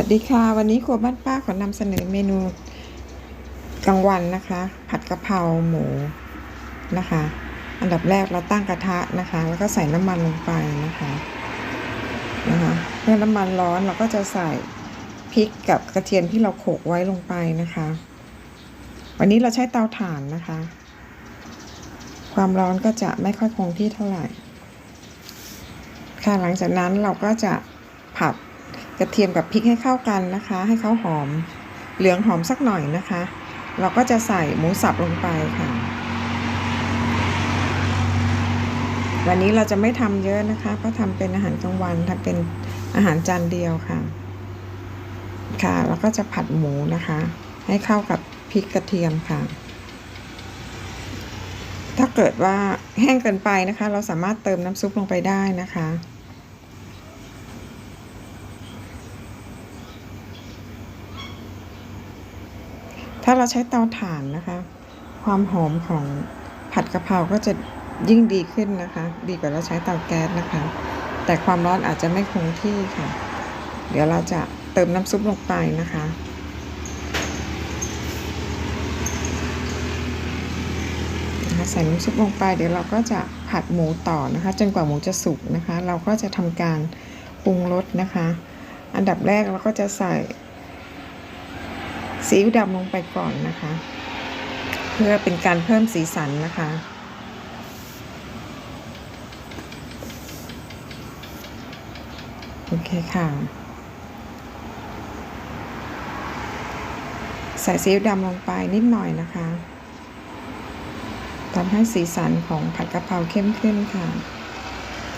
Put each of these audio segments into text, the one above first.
วัสดีค่ะ วันนี้ครัวบ้านป้าขอนำเสนอเมนูกลางวันนะคะ ผัดกะเพราหมูนะคะ อันดับแรกเราตั้งกระทะนะคะ แล้วก็ใส่น้ำมันลงไปนะคะนะคะเมื่อน้ำมันร้อนเราก็จะใส่พริกกับกระเทียมที่เราโขกไว้ลงไปนะคะ วันนี้เราใช้เตาถ่านนะคะ ความร้อนก็จะไม่ค่อยคงที่เท่าไหร่ค่ะหลังจากนั้นเราก็จะผัด กระเทียมกับพริกให้เข้ากันนะคะ ให้เขาหอมเหลืองหอมสักหน่อยนะคะ เราก็จะใส่หมูสับลงไปค่ะ วันนี้เราจะไม่ทำเยอะนะคะ เพราะทำเป็นอาหารกลางวันทำเป็นอาหารจานเดียวค่ะ ค่ะ แล้วก็จะผัดหมูนะคะ ให้เข้ากับพริกกระเทียมค่ะ ถ้าเกิดว่าแห้งเกินไปนะคะ เราสามารถเติมน้ำซุปลงไปได้นะคะ ถ้าเราใช้เตาถ่านนะคะ ความหอมของผัดกะเพราก็จะยิ่งดีขึ้นนะคะ ดีกว่าเราใช้เตาแก๊สนะคะ แต่ความร้อนอาจจะไม่คงที่ค่ะ เดี๋ยวเราจะเติมน้ำซุปลงไปนะคะใส่น้ำซุปลงไป เดี๋ยวเราก็จะผัดหมูต่อนะคะ จนกว่าหมูจะสุกนะคะ เราก็จะทำการปรุงรสนะคะ อันดับแรกเราก็จะใส่ ซีอิ๊วดำลงไปก่อนนะคะ เพื่อเป็นการเพิ่มสีสันนะคะ โอเคค่ะ ใส่ซีอิ๊วดำลงไปนิดหน่อยนะคะทำให้สีสันของผัดกะเพราเข้มขึ้นค่ะ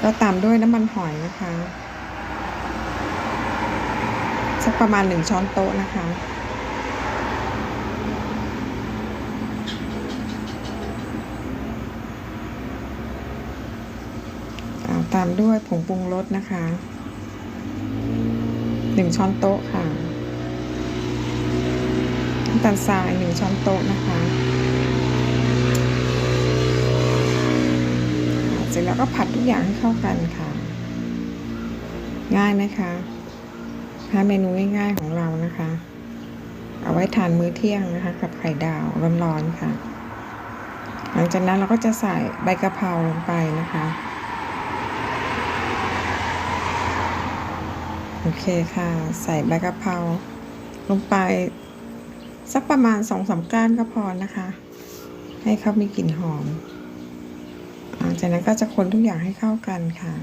ก็ตามด้วยน้ำมันหอยนะคะ สักประมาณหนึ่งช้อนโต๊ะนะคะ ตามด้วยผงปรุงรสนะคะหนึ่งช้อนโต๊ะค่ะน้ำตาลทรายหนึ่งช้อนโต๊ะนะคะเสร็จแล้วก็ผัดทุกอย่างให้เข้ากันค่ะ ง่ายไหมคะหาเมนูง่ายๆของเรานะคะ เอาไว้ทานมื้อเที่ยงนะคะ กับไข่ดาวร้อนๆค่ะ หลังจากนั้นเราก็จะใส่ใบกะเพราลงไปนะคะ โอเคค่ะ ใส่ใบกะเพราลงไป สักประมาณสองสามก้านก็พอนะคะ ให้เขามีกลิ่นหอมหลังจากนั้นก็จะคนทุกอย่างให้เข้ากันค่ะ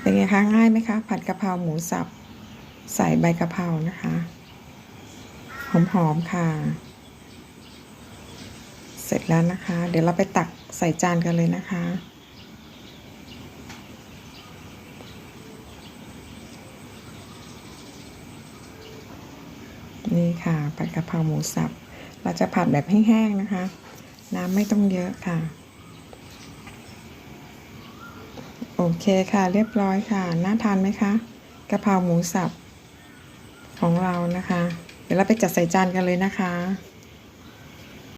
เป็นไงคะง่ายไหมคะ ผัดกะเพราหมูสับ ใส่ใบกะเพรานะคะ หอมๆค่ะ เสร็จแล้วนะคะ เดี๋ยวเราไปตักใส่จานกันเลยนะคะ นี่ค่ะผัดกะเพราหมูสับ เราจะผัดแบบแห้งๆนะคะ น้ำไม่ต้องเยอะค่ะ โอเคค่ะ เรียบร้อยค่ะ น่าทานไหมคะกะเพราหมูสับของเรานะคะ เดี๋ยวเราไปจัดใส่จานกันเลยนะคะ